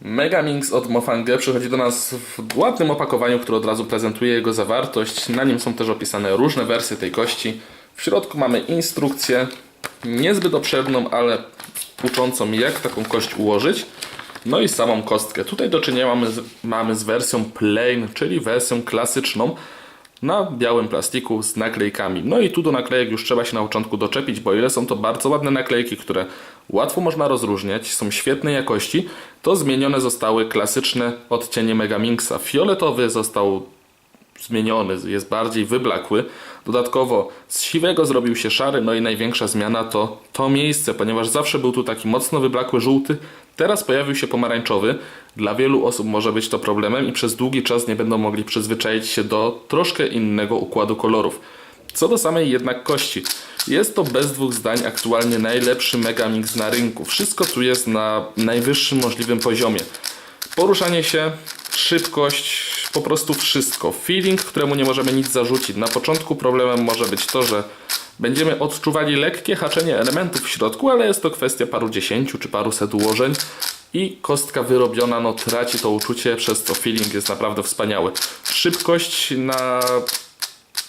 Megamix od Mofangę przychodzi do nas w ładnym opakowaniu, które od razu prezentuje jego zawartość. Na nim są też opisane różne wersje tej kości. W środku mamy instrukcję, niezbyt obszerną, ale uczącą jak taką kość ułożyć. No i samą kostkę. Tutaj do czynienia mamy z, mamy z wersją plain, czyli wersją klasyczną na białym plastiku z naklejkami. No i tu do naklejek już trzeba się na początku doczepić, bo ile są to bardzo ładne naklejki, które łatwo można rozróżniać, są świetnej jakości, to zmienione zostały klasyczne odcienie Megamixa. Fioletowy został zmieniony, jest bardziej wyblakły. Dodatkowo z siwego zrobił się szary, no i największa zmiana to to miejsce, ponieważ zawsze był tu taki mocno wyblakły żółty, teraz pojawił się pomarańczowy. Dla wielu osób może być to problemem i przez długi czas nie będą mogli przyzwyczaić się do troszkę innego układu kolorów. Co do samej jednak kości, jest to bez dwóch zdań aktualnie najlepszy Megamix na rynku. Wszystko tu jest na najwyższym możliwym poziomie. Poruszanie się, szybkość, po prostu wszystko. Feeling, któremu nie możemy nic zarzucić. Na początku problemem może być to, że będziemy odczuwali lekkie haczenie elementów w środku, ale jest to kwestia paru dziesięciu czy paruset ułożeń i kostka wyrobiona no, traci to uczucie, przez co feeling jest naprawdę wspaniały. Szybkość na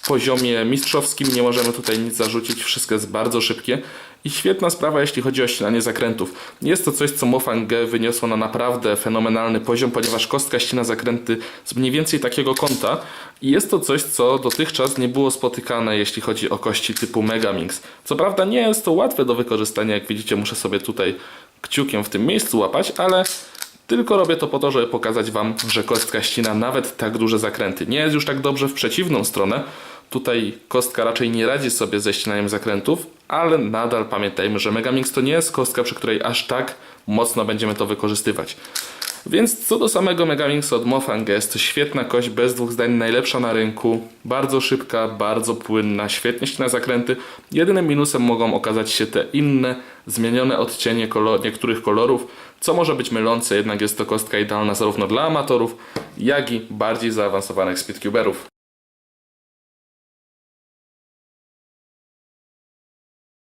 poziomie mistrzowskim nie możemy tutaj nic zarzucić, wszystko jest bardzo szybkie i świetna sprawa jeśli chodzi o ścinanie zakrętów. Jest to coś, co Mofang G wyniosło na naprawdę fenomenalny poziom, ponieważ kostka ścina zakręty z mniej więcej takiego kąta i jest to coś, co dotychczas nie było spotykane, jeśli chodzi o kości typu Megamix. Co prawda nie jest to łatwe do wykorzystania, jak widzicie muszę sobie tutaj kciukiem w tym miejscu łapać, ale tylko robię to po to, żeby pokazać Wam, że kostka ścina nawet tak duże zakręty. Nie jest już tak dobrze w przeciwną stronę. Tutaj kostka raczej nie radzi sobie ze ścinaniem zakrętów, ale nadal pamiętajmy, że Megamix to nie jest kostka, przy której aż tak mocno będziemy to wykorzystywać. Więc co do samego Megamixa od Mofang jest świetna kość, bez dwóch zdań najlepsza na rynku, bardzo szybka, bardzo płynna, świetnie ścina zakręty. Jedynym minusem mogą okazać się te inne, zmienione odcienie kolor niektórych kolorów, co może być mylące, jednak jest to kostka idealna zarówno dla amatorów, jak i bardziej zaawansowanych speedcuberów.